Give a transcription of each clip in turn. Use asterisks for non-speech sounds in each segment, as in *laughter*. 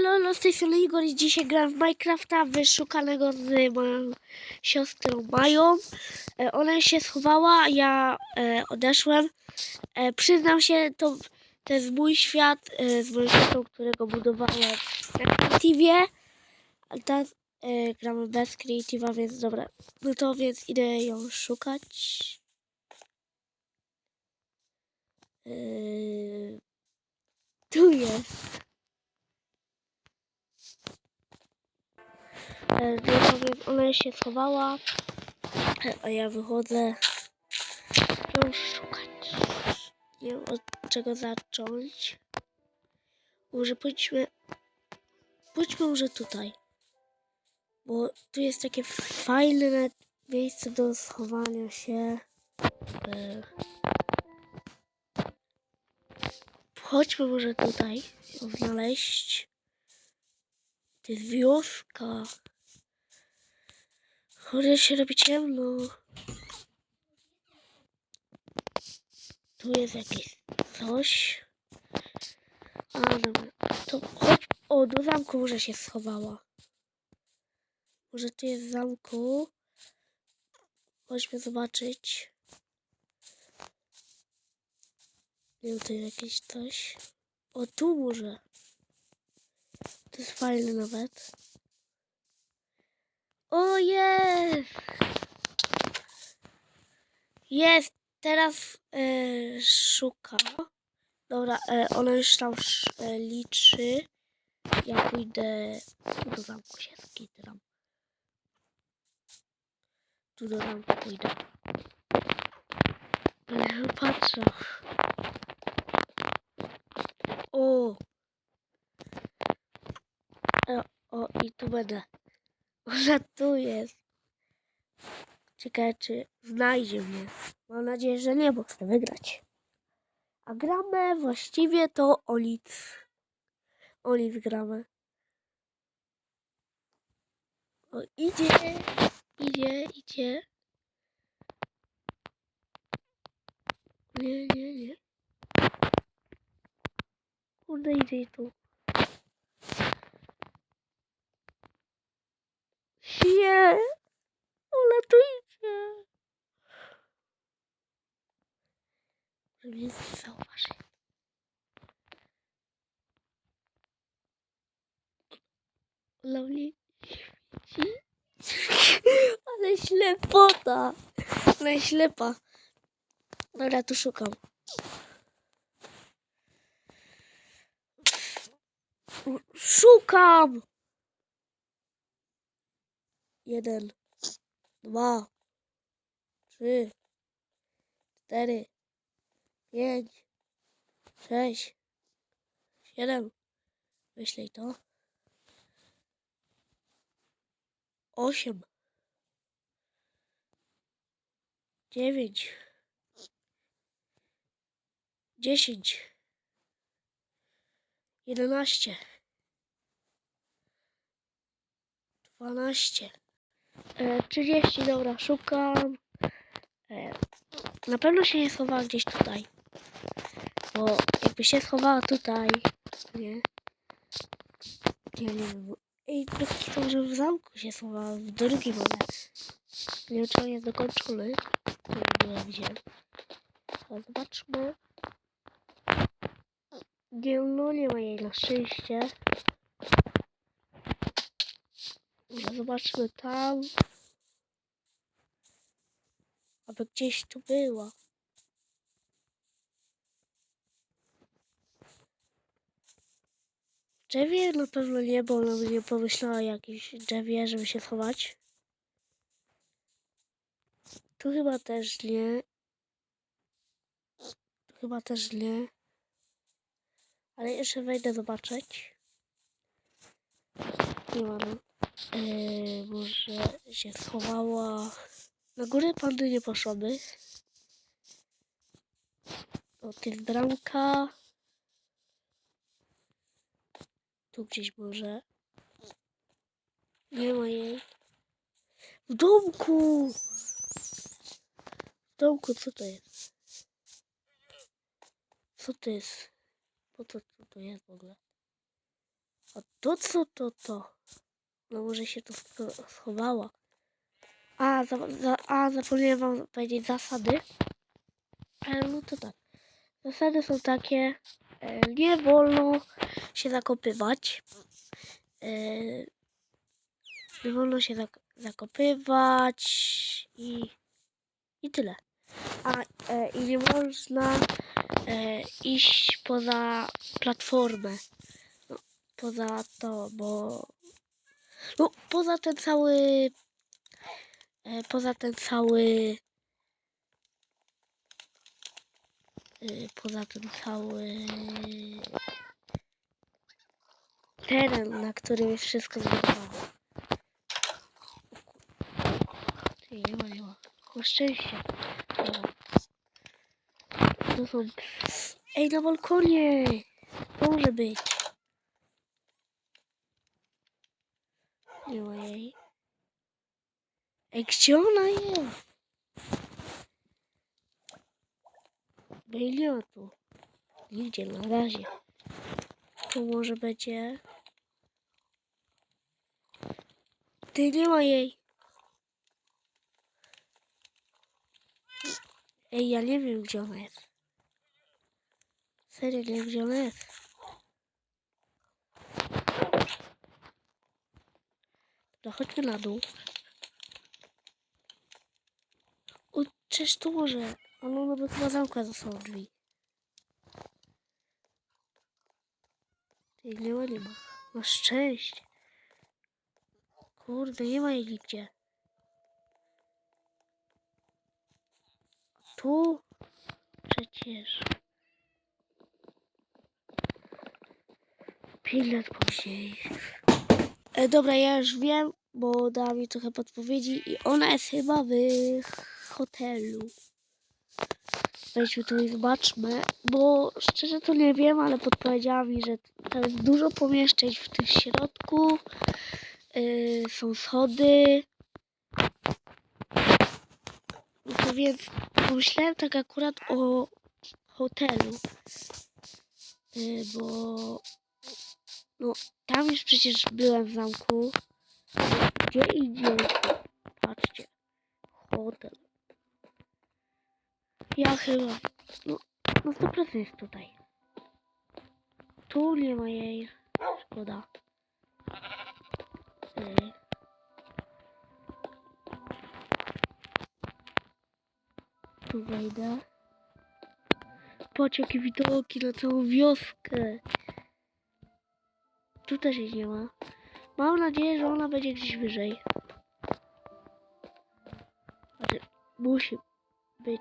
Elo, elo, z tej strony Igor i dzisiaj gram w Minecrafta wyszukanego z moją siostrą Mają. E, ona się schowała, ja e, odeszłem. E, przyznam się, to, to jest mój świat e, z moją siostrą, którego budowałem na Creative. Ale teraz e, gramy bez Creative'a, więc dobra. No to więc idę ją szukać. E, tu jest. Więc ona się schowała, e, a ja wychodzę ją szukać. Nie wiem od czego zacząć. Może pójdźmy, pójdźmy może tutaj. Bo tu jest takie fajne miejsce do schowania się. E, Chodźmy może tutaj ją znaleźć. To jest wioska. Kurde, się robi ciemno. Tu jest jakieś coś. A, dobra. To chodź. O, do zamku może się schowała. Może tu jest zamku. Chodźmy zobaczyć. Nie wiem, tu jest jakieś coś. O, tu może. To jest fajne nawet. O, jest! Jest! Teraz e, szuka. Dobra, e, ona już tam e, liczy. Ja pójdę do zamku się skitram. Tu do zamku pójdę. Ale patrzę. O! E, o, i tu będę. Ona tu jest. Ciekawe, czy znajdzie mnie. Mam nadzieję, że nie, bo chcę wygrać. A gramy właściwie to o nic. O nic gramy. O, idzie, idzie, idzie. Nie, nie, nie. Kurde, idzie tu. Nie! Żeby mnie nie zauważy. Mnie świeci. Ale ślepota. Ona ślepa. Dobra, tu szukam. Szukam! Jeden, dwa, trzy, cztery, pięć, sześć, siedem. Wyślij to. Osiem. Dziewięć. Dziesięć. Jedenaście. Dwanaście. E, 30, dobra, szukam. E, na pewno się nie schowała gdzieś tutaj. Bo jakby się schowała tutaj, nie? Ja nie wiem. Bez to, że w zamku się schowała, w drugim ale. Nie wiem, czy on jest dokończony. Nie gdzie. Ale zobaczmy. Nie, no nie ma jej na szczęście. Zobaczmy tam. Aby gdzieś tu była. Drzewie na pewno nie, bo ona by nie pomyślała o jakimś drzewie, żeby się schować. Tu chyba też nie. Tu chyba też nie. Ale jeszcze wejdę zobaczyć. Nie ma. no. Eee, może się schowała. Na górę pandy nie poszłaby. O, tu jest bramka. Tu gdzieś może. Nie ma jej. W domku! W domku, co to jest? Co to jest? Po co co to jest w ogóle? A to co to to? No może się to sch- schowała. A, za, za, a zapomniałem wam powiedzieć zasady. Ale no to tak. Zasady są takie. E, nie wolno się zakopywać. E, nie wolno się zak zakopywać i, i tyle. A e, i nie można e, iść poza platformę. No, poza to, bo no, poza ten cały e, poza ten cały y, poza ten cały teren, na którym jest wszystko zbudowane. Nie ma, nie ma. Na szczęście. To są... Ej, na balkonie! Może być. Nie ma jej. Ej, gdzie ona jest? Bo jej nie ma tu. Nigdzie na razie. To może będzie... Ty nie ma jej. Ej, ja nie wiem gdzie ona jest. Serio, nie wiem gdzie ona jest. Dobra, chodźmy na dół. Cześć, tu może. Ale ona by chyba zamkła za sobą drzwi. Ty, nie ma, nie ma. Na szczęście. Kurde, nie ma jej nigdzie. Tu? Przecież. Pięć lat później. E, dobra, ja już wiem, bo dała mi trochę podpowiedzi i ona jest chyba w hotelu. Wejdźmy tu i zobaczmy, bo szczerze to nie wiem, ale podpowiedziała mi, że tam jest dużo pomieszczeń w tym środku. Yy, są schody. No więc pomyślałem tak akurat o hotelu. Yy, bo no tam już przecież byłem w zamku. Gdzie indziej? Patrzcie. Hotel. Ja chyba. No, no 100% jest tutaj. Tu nie ma jej. Szkoda. Tu wejdę. Patrz jakie widoki na całą wioskę. Tu też jej nie ma. Mam nadzieję, że ona będzie gdzieś wyżej. Znaczy, musi być.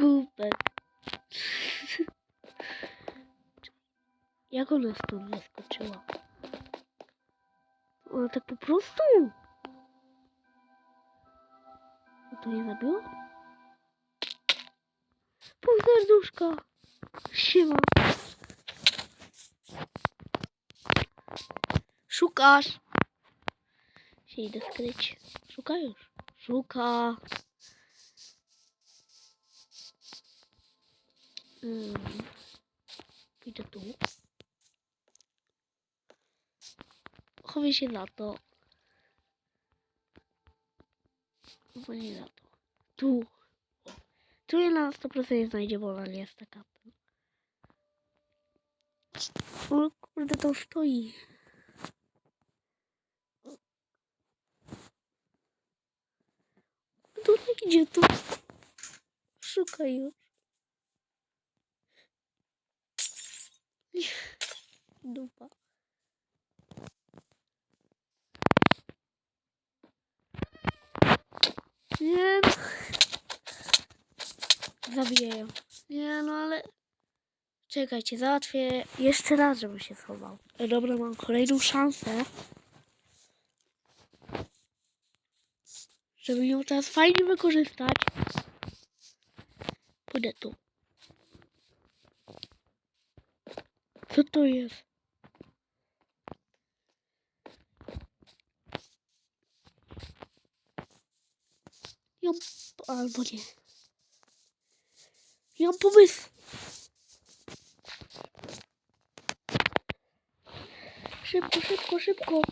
Głupek. *laughs* Jak ona stąd wyskoczyła? Ona tak po prostu? No to nie zabiło? Pół serduszka. Siema. Szukasz. Się idę skryć. Szuka już. Szuka. Hmm. Pójdę tu. Chowaj się na to. Chyba nie na to. Tu. Tu je na 100% nie znajdzie, bo ona nie jest taka. O kurde, to stoi. Tu gdzie tu? Szukaj już. *laughs* Dupa. Nie no. Zabiję ją. Nie no, ale... Czekajcie, załatwię jeszcze raz, żeby się schował. E, Dobra, mam kolejną szansę. Żeby ją teraz fajnie wykorzystać. Pójdę tu. Co to jest? Ja, albo nie. Ja pomysł. Szybko, szybko, szybko.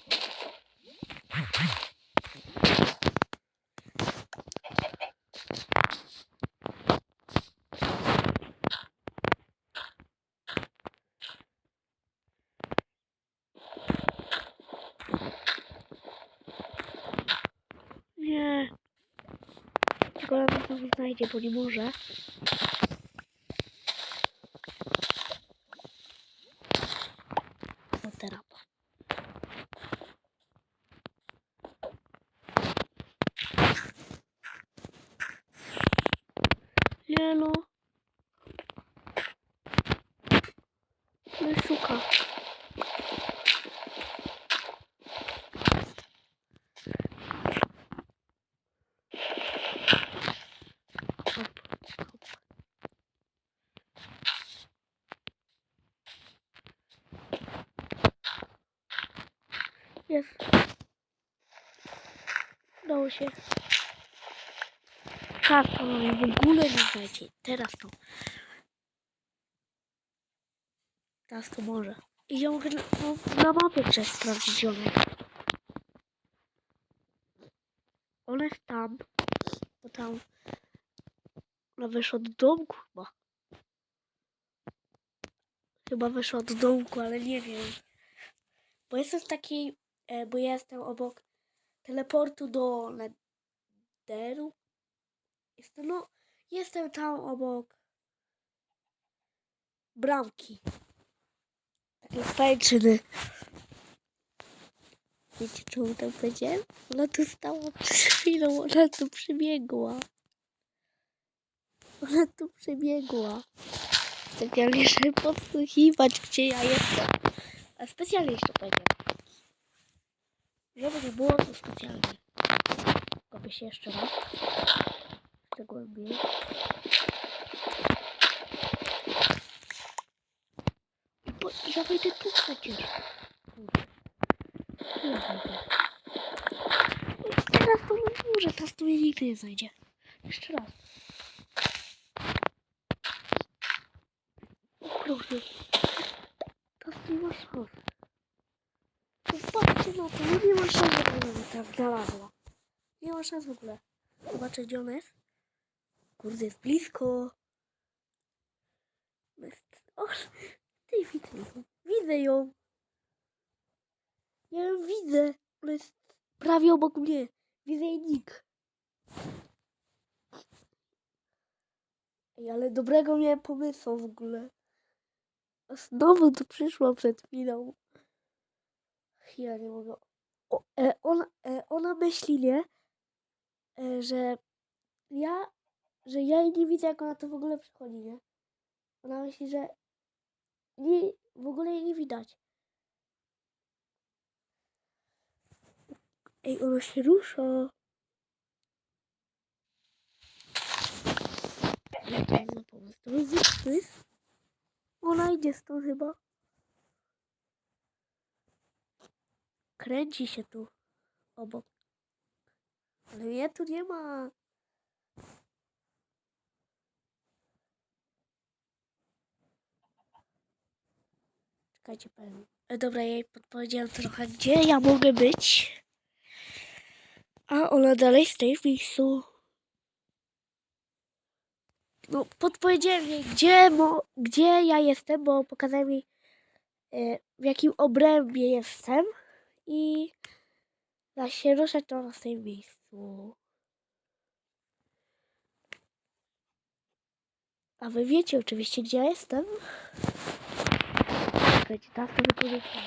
Ona na pewno znajdzie, bo nie może. O teraz. Nie no. Nie szuka. Hop, hop. Jest. Udało się. Tak, to w ogóle nie znajdzie. Teraz to. Teraz to może. I ja mogę na, no, na mapie przez sprawdzić ziomek. Ona jest tam. Bo tam. Ona wyszła do domku chyba. Chyba wyszła do domku, ale nie wiem. Bo jestem w takiej. E, bo jestem obok teleportu do Nederu. Jestem, no, jestem tam obok bramki. Takiej pajczyny. Wiecie, czemu tam powiedziałem? Ona tu stała przed chwilą, ona tu przybiegła. Ona tu przybiegła. Specjalnie, żeby podsłuchiwać, gdzie ja jestem. A specjalnie to specjalnie. Kopię się jeszcze raz. Jeszcze głębiej. I po, ja wejdę tu przecież. Kurde. Tu ja wejdę. I Teraz to nie może, teraz tu mnie nigdy nie znajdzie. Jeszcze raz. O kurde. Teraz tu nie ma szans. Patrzcie na to, no nie ma szans, tam znalazła. Nie ma szans w ogóle. Zobaczę, gdzie ona jest. Kurde, jest blisko. Jest... O, tej widzę ją. Widzę ją. Ja ją widzę. Ona jest prawie obok mnie. Widzę jej nick. Ej, ale dobrego miałem pomysłu w ogóle. A Znowu tu przyszła przed chwilą. Ja nie mogę. E, ona, e, ona myśli, nie? E, że ja, że ja jej nie widzę, jak ona to w ogóle przychodzi, nie? Ona myśli, że nie, w ogóle jej nie widać. Ej, ona się rusza. Mam pomysł? To jest? Ona idzie stąd chyba. Kręci się tu obok. Ale mnie tu nie ma. Czekajcie, powiem. E, Dobra, ja jej podpowiedziałem trochę, gdzie ja mogę być. A ona dalej stoi w miejscu. No, podpowiedziałem jej, gdzie, mo, gdzie ja jestem, bo pokazałem jej, e, w jakim obrębie jestem. I da się ruszać to na tym miejscu. A wy wiecie oczywiście, gdzie ja jestem. Czekajcie, teraz to wykorzystam.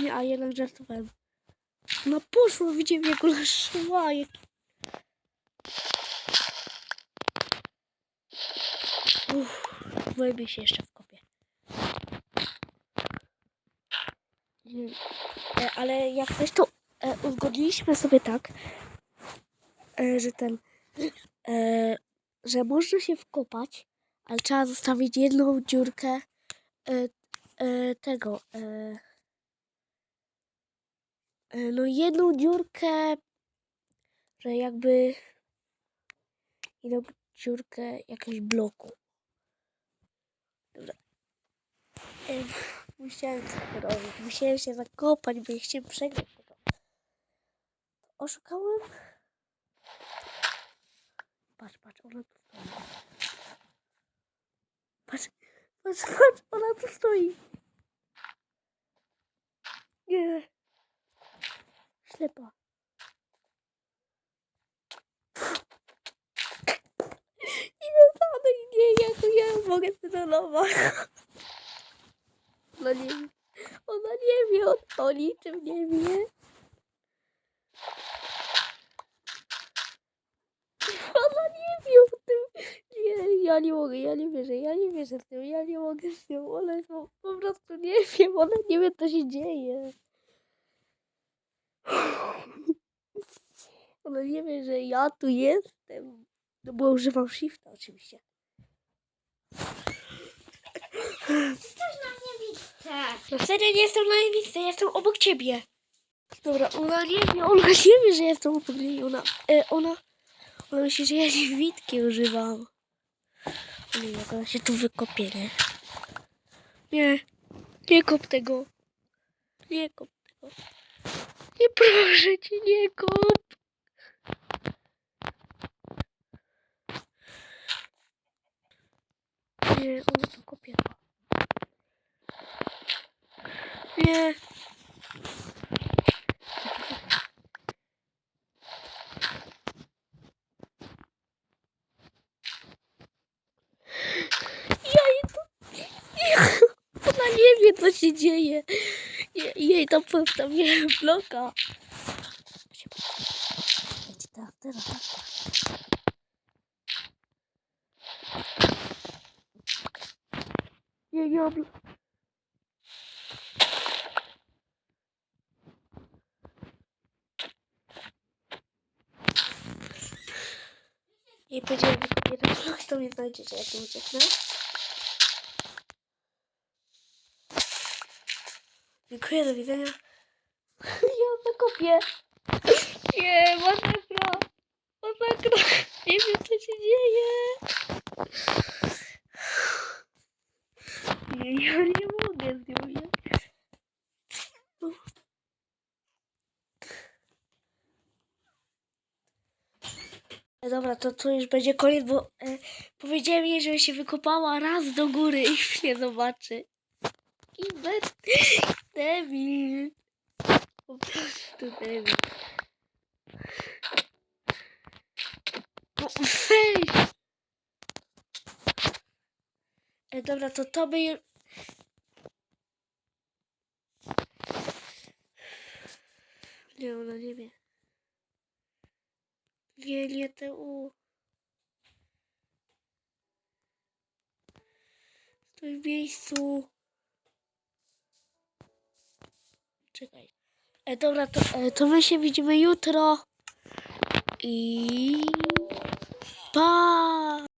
Nie, a jednak żartowałem. No poszło, widziałem jak ona szła. Jak... Uff, głębiej się jeszcze wkopię. Nie, e, ale jak coś to e, uzgodniliśmy sobie tak, e, że ten, e, że można się wkopać, ale trzeba zostawić jedną dziurkę e, e, tego, e, e, no jedną dziurkę, że jakby jedną dziurkę jakiegoś bloku. Dobra. Em, Musiałem coś robić. Musiałem się zakopać, bo nie chciałem przegrać. Oszukałem. Patrz, patrz, ona tu stoi. Patrz, patrz, patrz, ona tu stoi. Nie. Ślepa. *laughs* Ile zadaj nie, jak ja mogę sterować. Ona nie. Ona nie wie o, o niczym nie wie. Ona nie wie o tym. Nie, ja nie mogę, ja nie wierzę, ja nie wierzę w tym, ja nie mogę z tym. Ona po, po prostu nie wie, ona nie wie co się dzieje. Ona nie wie, że ja tu jestem. No bo używam shifta oczywiście. No serio nie jestem na niewidce, jestem obok ciebie. Dobra, ona nie wie, ona *laughs* nie wie, że jestem obok niej. Ona, e, ona, ona myśli, że ja niewidki używam. Nie, jak ona się tu wykopie, nie? Nie, nie kop tego. Nie kop tego. Nie proszę cię, nie kop. Nie, ona to kopie. Nie. Jej wie, co się dzieje. Je- Jej tam postawiłem bloka. Teraz, teraz, teraz. Nie, nie mam blo- I powiedziałem, że blok to mnie znajdziecie, jak ucieknę. Dziękuję, do widzenia. *laughs* Ja zakopię. Nie, masakra. Masakra. Nie wiem, co się dzieje. Nie, ja nie mogę z nią. E, Dobra, to tu już będzie koniec, bo e, powiedziałem jej, żeby się wykopała raz do góry i mnie zobaczy. I bez... Debil. Po prostu debil. No *laughs* weź. E, dobra, to to by... ju- Nie, ona nie wie. Nie, nie, te U. Stój w miejscu. Czekaj. E, dobra, to, e, to my się widzimy jutro. I... Pa!